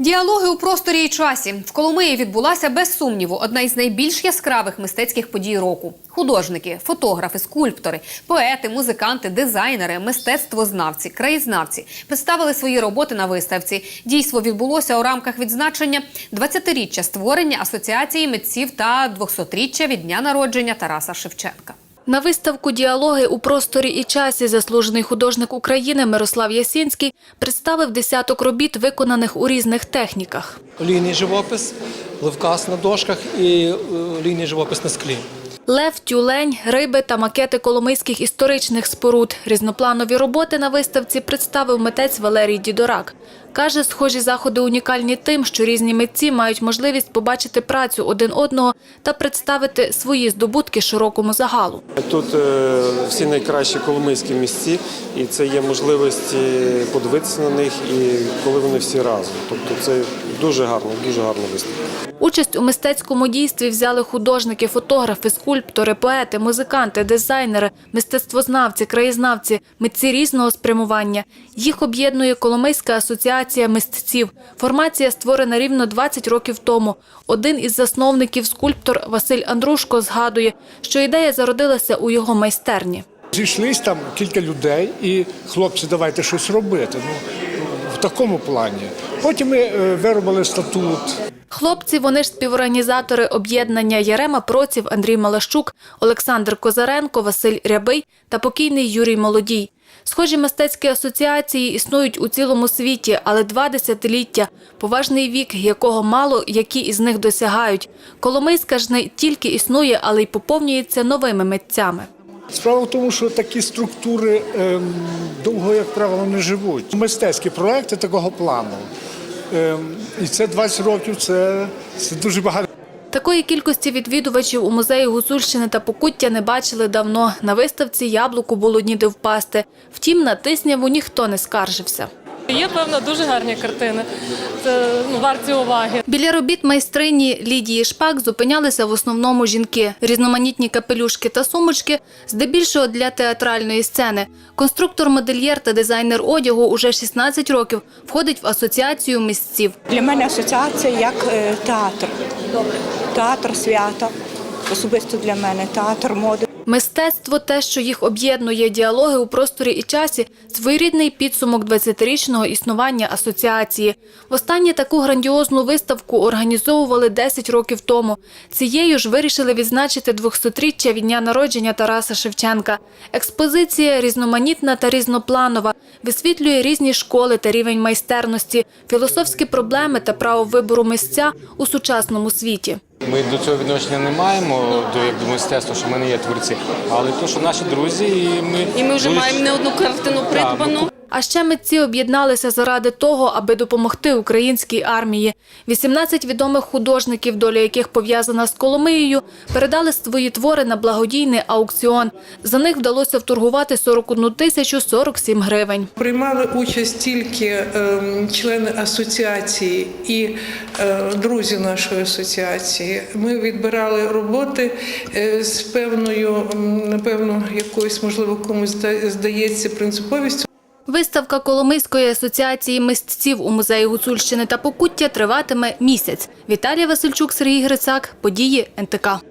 Діалоги у просторі і часі в Коломиї відбулася без сумніву одна із найбільш яскравих мистецьких подій року. Художники, фотографи, скульптори, поети, музиканти, дизайнери, мистецтвознавці, краєзнавці представили свої роботи на виставці. Дійство відбулося у рамках відзначення 20-річчя створення асоціації митців та 200-річчя від дня народження Тараса Шевченка. На виставку Діалоги у просторі і часі заслужений художник України Мирослав Ясінський представив десяток робіт, виконаних у різних техніках. олійний живопис, ливкас на дошках і е, олійний живопис на склі. Лев, тюлень, риби та макети коломийських історичних споруд. Різнопланові роботи на виставці представив митець Валерій Дідорак. Каже, схожі заходи унікальні тим, що різні митці мають можливість побачити працю один одного та представити свої здобутки широкому загалу. Тут е, всі найкращі коломийські місці, і це є можливості подивитися на них, і коли вони всі разом. Тобто це дуже гарно, дуже гарна виставка. Участь у мистецькому дійстві взяли художники, фотографи, скульптори, поети, музиканти, дизайнери, мистецтвознавці, краєзнавці, митці різного спрямування. Їх об'єднує Коломийська асоціація мистців. Формація створена рівно 20 років тому. Один із засновників скульптор Василь Андрушко згадує, що ідея зародилася у його майстерні. Зійшлись там кілька людей, і хлопці, давайте щось робити. Ну в такому плані. Потім ми е, виробили статут. Хлопці, вони ж співорганізатори об'єднання Ярема Проців, Андрій Малащук, Олександр Козаренко, Василь Рябий та покійний Юрій Молодій. Схожі мистецькі асоціації існують у цілому світі, але два десятиліття, поважний вік, якого мало які із них досягають. Коломийська ж не тільки існує, але й поповнюється новими митцями. Справа в тому, що такі структури ем, довго, як правило, не живуть. Мистецькі проекти такого плану. Ем, і це 20 років, це, це дуже багато. Такої кількості відвідувачів у музеї Гуцульщини та Покуття не бачили давно. На виставці яблуку було ніде впасти. Втім, на тисняву ніхто не скаржився. Є певно дуже гарні картини. Це ну, варті уваги. Біля робіт майстрині Лідії Шпак зупинялися в основному жінки. Різноманітні капелюшки та сумочки, здебільшого для театральної сцени. Конструктор-модельєр та дизайнер одягу уже 16 років входить в асоціацію мисців. Для мене асоціація як е, театр. Театр свята. Особисто для мене театр моди. Мистецтво те, що їх об'єднує діалоги у просторі і часі, своєрідний підсумок 20-річного існування асоціації. Востаннє таку грандіозну виставку організовували 10 років тому. Цією ж вирішили відзначити 200-річчя від дня народження Тараса Шевченка. Експозиція різноманітна та різнопланова, висвітлює різні школи та рівень майстерності, філософські проблеми та право вибору місця у сучасному світі. Ми до цього відношення не маємо до як до мистецтва, що ми мене є творці, але то, що наші друзі, і ми І ми вже дуже- маємо не одну картину придбану. А ще митці об'єдналися заради того, аби допомогти українській армії. 18 відомих художників, доля яких пов'язана з Коломиєю, передали свої твори на благодійний аукціон. За них вдалося вторгувати 41 тисячу 47 гривень. Приймали участь тільки ем, члени асоціації і е, друзі нашої асоціації. Ми відбирали роботи е, з певною, напевно, якоюсь, можливо, комусь зда- здається принциповістю. Виставка Коломийської асоціації мистців у музеї Гуцульщини та Покуття триватиме місяць. Віталія Васильчук, Сергій Грицак. Події НТК.